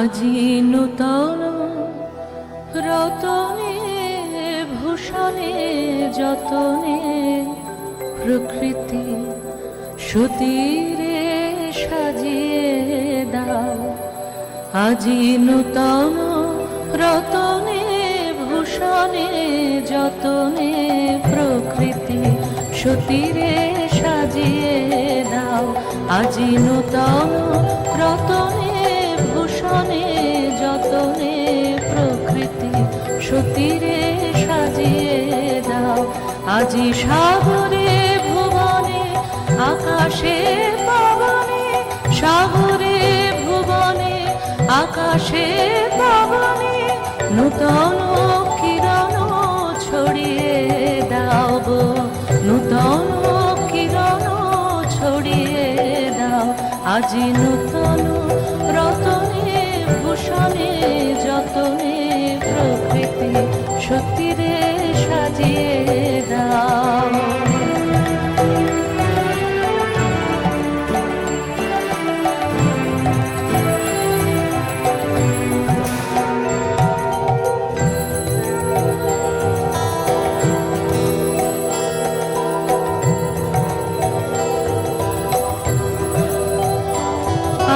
আজি নূতন রতনে, ভূষণে, যতনে, প্রকৃতি সুতীরে সাজিয়ে দাও। আজি নূতন রতনে, ভূষণে, যতনে, প্রকৃতি সুতীরে সাজিয়ে দাও। আজি নূতন রতনে ভূষণে যতনে প্রকৃতি সুতীরে সাজিয়ে দাও। আজি সাগরে, ভুবনে, আকাশে, পবনে, সাগরে, ভুবনে, আকাশে, পবনে, নূতন কিরণ ছড়িয়ে দাও নূতন কিরণ ছড়িয়ে দাও। আজি নূতন ভূষণে যতনে প্রকৃতি সত্যিরে সাজিয়ে দাও।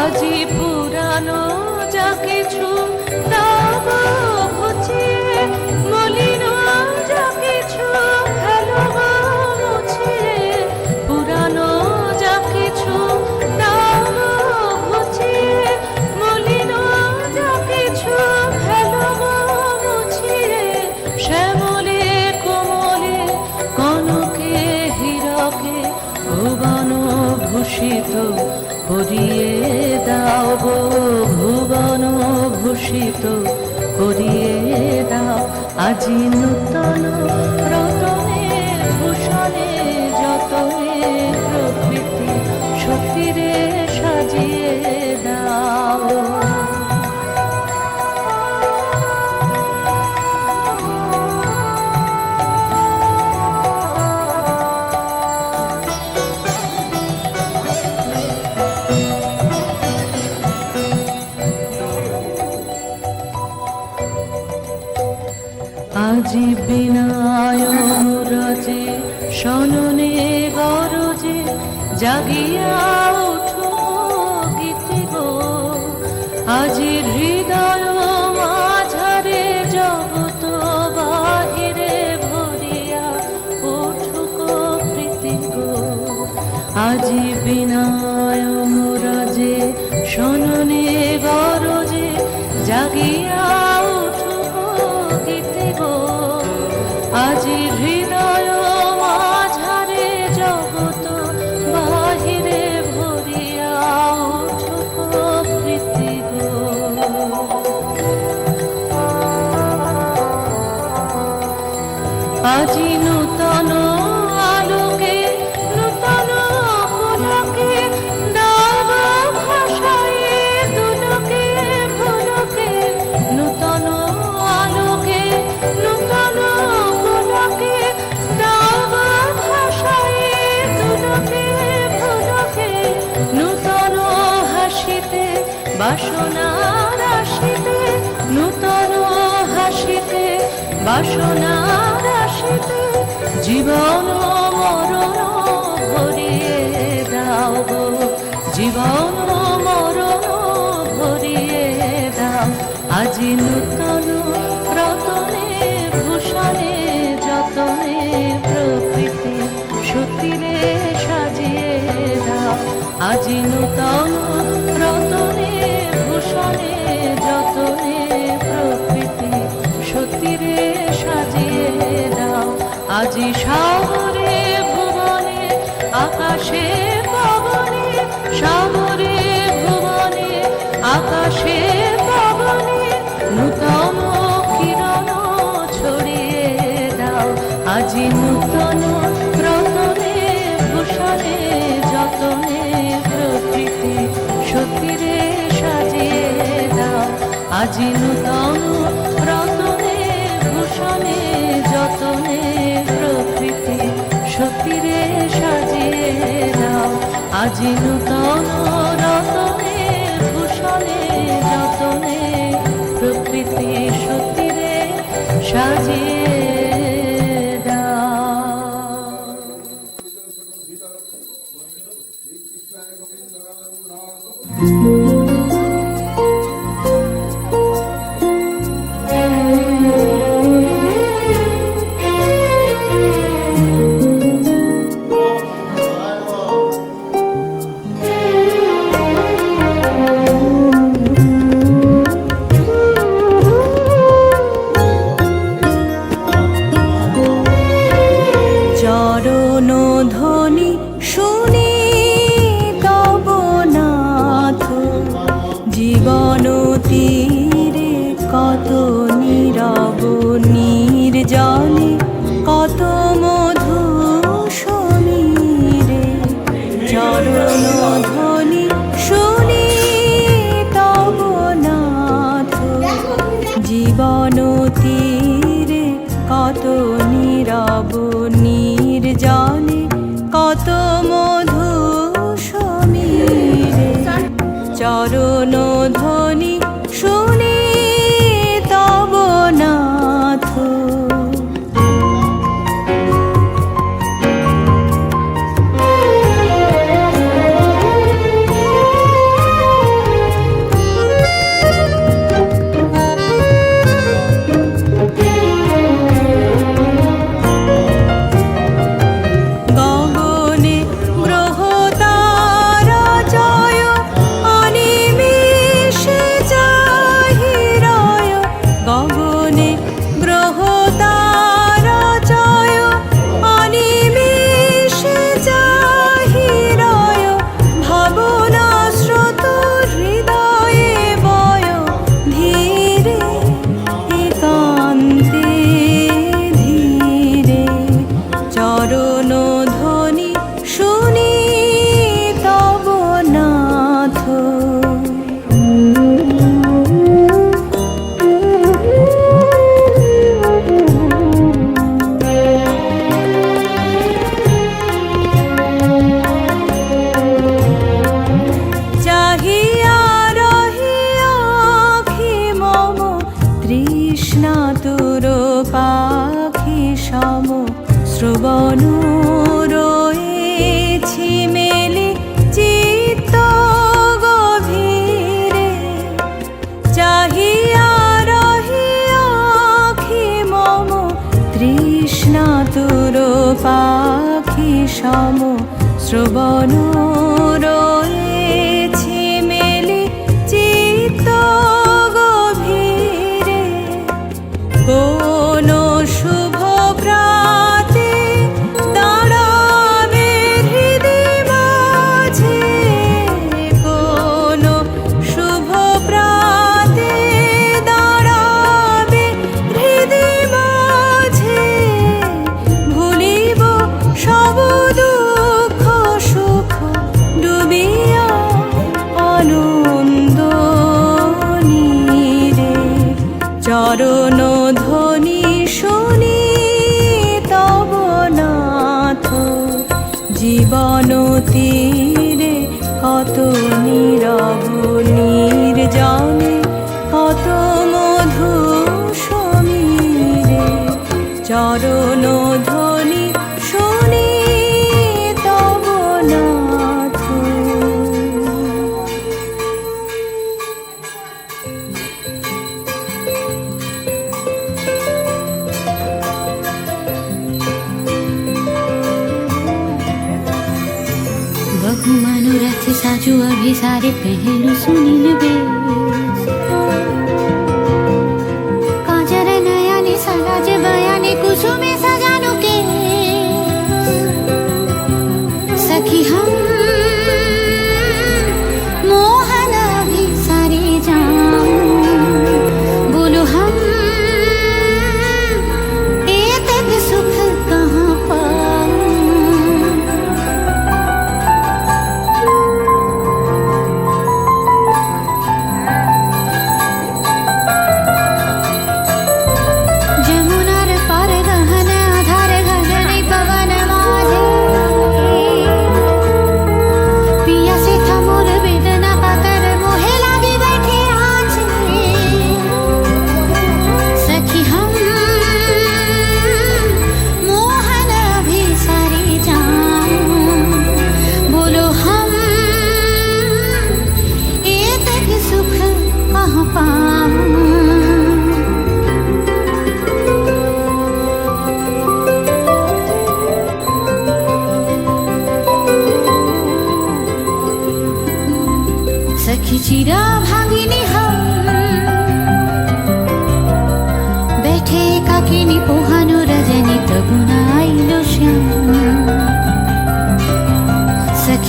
আজি পুরানো ভূষিত করিয়ে দাও গো ভূষিত করিয়ে দাও। আজি নূতন রতনে ভূষণে যতনে আজি বিনায় রজে, সননে গরজে, জাগিয়া উঠো গীতি গো। আজি হৃদয় মাঝারে জগত বাহিরে ভরিয়া উঠুক প্রীতি গো। আজি বিনায় আজি নূতন আলোকে, নূতন ভাষায় নূতন আলোকে, নূতন ভাষায় নূতন হাসিতে, বাসনা রাশিতে, নূতন হাসিতে, বাসনা জীবন মরণ ভরিয়ে দাও জীবন মরণ ভরিয়ে দাও। আজি নূতন রতনে, ভূষণে, যতনে প্রকৃতি সতীরে সাজিয়ে দাও। আজি নূতন আজি নব নির্জনে কত মধু সমীরে চরণ তৃষ্ণাতুর পাখি সম শ্রবণ রয়েছে। কত মধু চরণ ধ্বনি শুনি তব নাথ। বহু মনোরথ সাজু অভিসারে পহলু শুনি বে।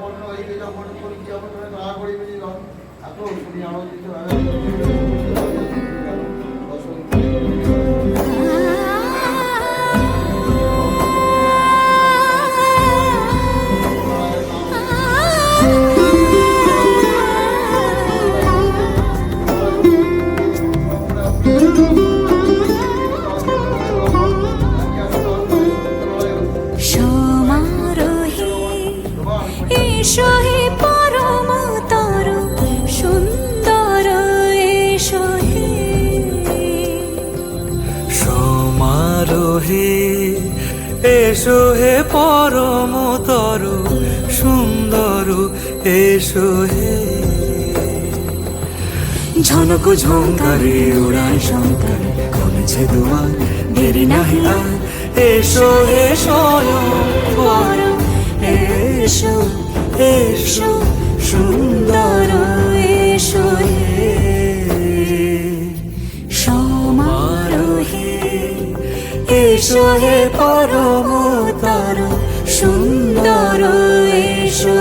বন্য এই বেলা মনে করি কি আমার ধরা করি এখন শুনি আমার এসো হে। ঝনক ঝঙ্কারে উড়ায় শঙ্কার কমেছে দুয়ার দেরি নাহি আর। এসো এসো এসো এসো, সুন্দর, এসো এসো হে পরম তার সুন্দর, এসো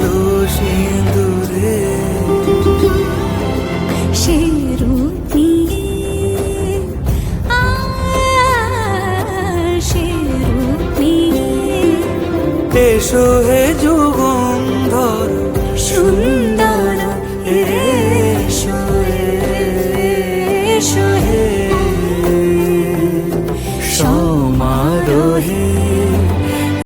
কালো সিঁদুরে সে রূপ নিয়ে সে রূপ নিয়ে এসো হে